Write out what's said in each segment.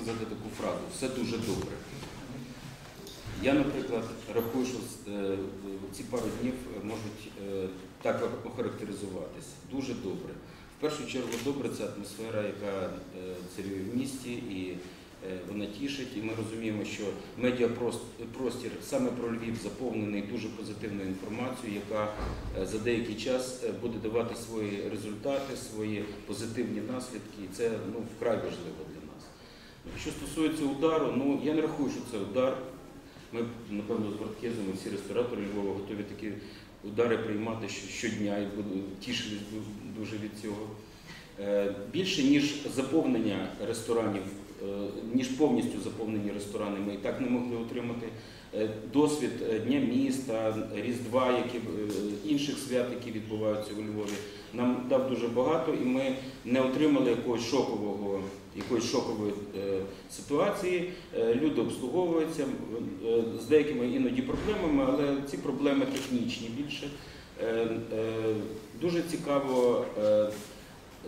сказати таку фразу все дуже добре. Я, наприклад, рахую, що е, ці пару днів можуть е, так охарактеризуватись. Дуже добре. В першу чергу добре це атмосфера, яка е, царює в місті, і вона тішить. І ми розуміємо, що медіапростір саме про Львів заповнений дуже позитивною інформацією, яка за деякий час буде давати свої результати, свої позитивні наслідки. І це ну, вкрай важливо для нас. Що стосується удару, ну я не рахую, що це удар. Ми, напевно, з Борткезом і всі ресторатори Львова готові такі удари приймати щодня і тішились дуже від цього. Е, Більше, ніж заповнення ресторанів, е, ніж повністю заповнені ресторани, ми і так не могли отримати. Е, Досвід Дня міста, Різдва, які, інших свят, які відбуваються у Львові, нам дав дуже багато, і ми не отримали якогось шокового, якоїсь шокової ситуації. Люди обслуговуються з деякими іноді проблемами, але ці проблеми технічні більше. Дуже цікаво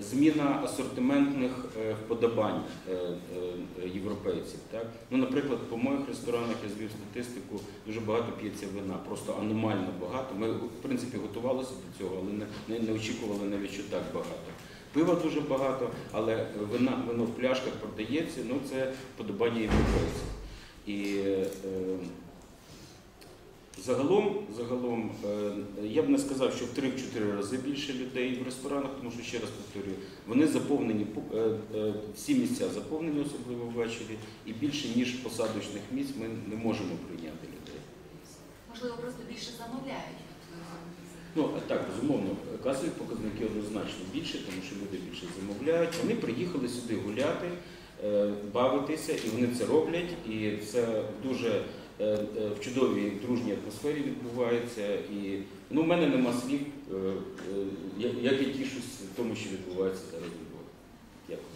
зміна асортиментних е, вподобань е, е, європейців. Так? Ну, наприклад, по моїх ресторанах я звів статистику, дуже багато п'ється вина, просто аномально багато. Ми, в принципі, готувалися до цього, але не, не, не очікували навіть, що так багато. Пива дуже багато, але вина, вино в пляшках продається, ну це вподобання європейців. І е, загалом, загалом е, я б не сказав, що в 3-4 рази більше людей в ресторанах, тому що ще раз повторюю, вони заповнені, е, е, всі місця заповнені, особливо ввечері, і більше ніж посадочних місць ми не можемо прийняти людей. Можливо, просто більше замовляють. Ну так, безумовно, касові показники однозначно більше, тому що люди більше замовляють. Вони приїхали сюди гуляти, бавитися, і вони це роблять. І це дуже в чудовій дружній атмосфері відбувається. І ну, в мене нема слів, е, е, як я тішусь тому, що відбувається зараз Дякую.